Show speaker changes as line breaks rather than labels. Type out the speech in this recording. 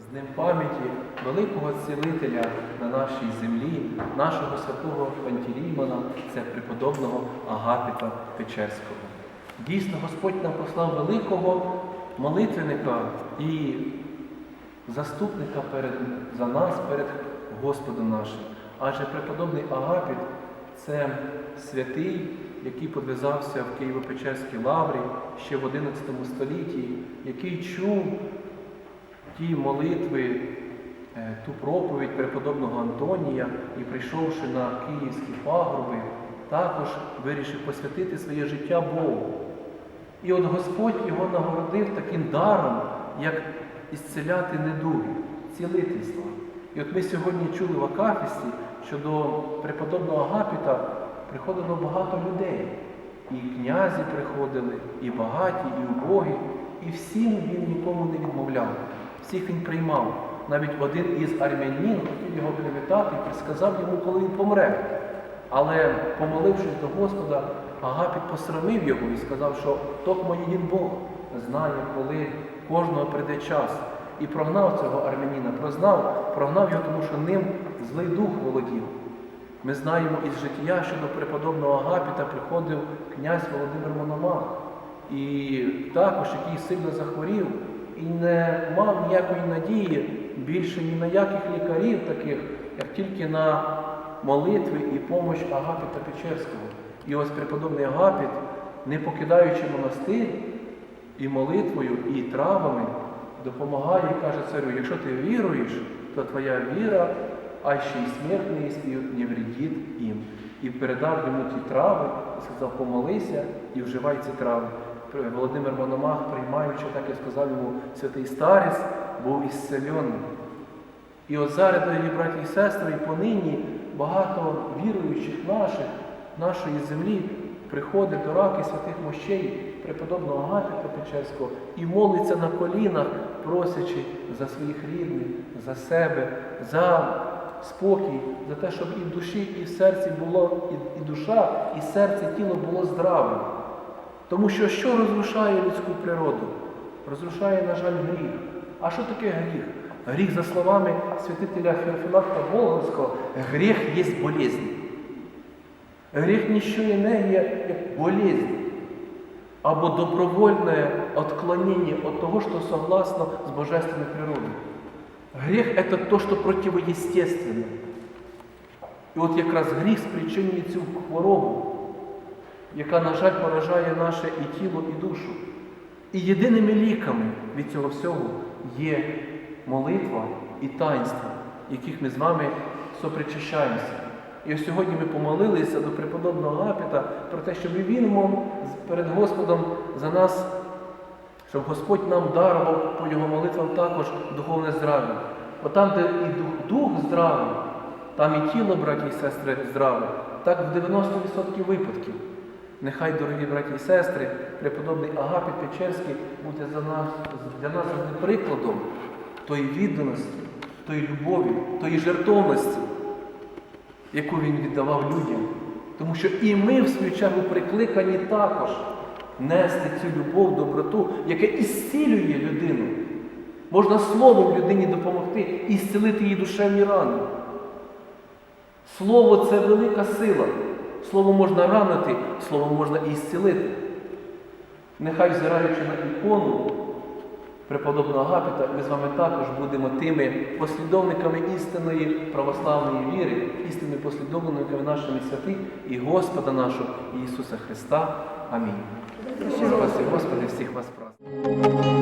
З Днем пам'яті великого цілителя на нашій землі, нашого святого Пантелеймона, це преподобного Агапіта Печерського. Дійсно, Господь нам послав великого молитвенника і заступника перед, за нас перед Господом нашим. Адже преподобний Агапіт це святий, який подвизався в Києво-Печерській лаврі ще в XI столітті, який чув ті молитви, е, ту проповідь преподобного Антонія і прийшовши на київські пагорби, також вирішив посвятити своє життя Богу. І от Господь його нагородив таким даром, як ісцеляти недуги, цілити цілительства. І от ми сьогодні чули в Акафісті, що до преподобного Агапіта приходило багато людей. І князі приходили, і багаті, і убогі, і всім він нікому не відмовляв. Всіх він приймав. Навіть один із армянин хотів його привітати і сказав йому, коли він помре. Але, помолившись до Господа, Агапіт посрамив його і сказав, що токмо єдин Бог знає, коли кожного прийде час. І прогнав цього армянина, прознав, прогнав його, тому що ним злий дух володів. Ми знаємо із життя, що до преподобного Агапіта приходив князь Володимир Мономах, і також який сильно захворів і не мав ніякої надії більше ні на яких лікарів таких, як тільки на молитви і помощь Агапіта Печерського. І ось преподобний Агапіт, не покидаючи монастир і молитвою, і травами, допомагає і каже царю, якщо ти віруєш, то твоя віра, а ще й смертний спів не вредить їм. І передав йому ті трави, і сказав, помолися і вживай ці трави. Володимир Мономах, приймаючи, так і сказав йому святий старець, був ісцелений. І от зараз, дорогі браті і сестри, і понині багато віруючих наших, нашої землі приходить до раки святих мощей преподобного Агапіта Печерського і молиться на колінах, просячи за своїх рідних, за себе, за спокій, за те, щоб і в душі, і в серці було, і, душа, і серце, тіло було здравим. Тому що що розрушає людську природу? Розрушає, на жаль, гріх. А що таке гріх? Гріх, за словами святителя Феофілакта Волговського, гріх є болезнь. Гріх ніщо іне є, як болезнь. Або добровольне отклонение от того, что согласно с божественной природой. Грех – это то, что противоестественно. І от якраз гріх спричинює цю хворобу, яка, на жаль, поражає наше і тіло, і душу. І єдиними ліками від цього всього є молитва і таїнства, яких ми з вами сопричащаємося. І ось сьогодні ми помолилися до преподобного Агапіта про те, щоб він мов перед Господом за нас, щоб Господь нам дарував по його молитвам також духовне здрав'я. Бо там, де і дух, дух здравий, там і тіло, браті і сестри, здраве, так в 90% випадків. Нехай, дорогі браті і сестри, преподобний Агапіт Печерський буде за нас, для нас прикладом тої відданості, тої любові, тої жертовності, яку він віддавав людям. Тому що і ми, в свою чергу, прикликані також нести цю любов, доброту, яка ісцілює людину. Можна словом людині допомогти і зцілити її душевні рани. Слово це велика сила. Слово можна ранити, слово можна і зцілити. Нехай, взираючи на ікону преподобного Агапіта, ми з вами також будемо тими послідовниками істинної православної віри, істинними послідовниками нашими святих і Господа нашого Ісуса Христа. Амінь. Спаси, Господи, всіх вас праздник.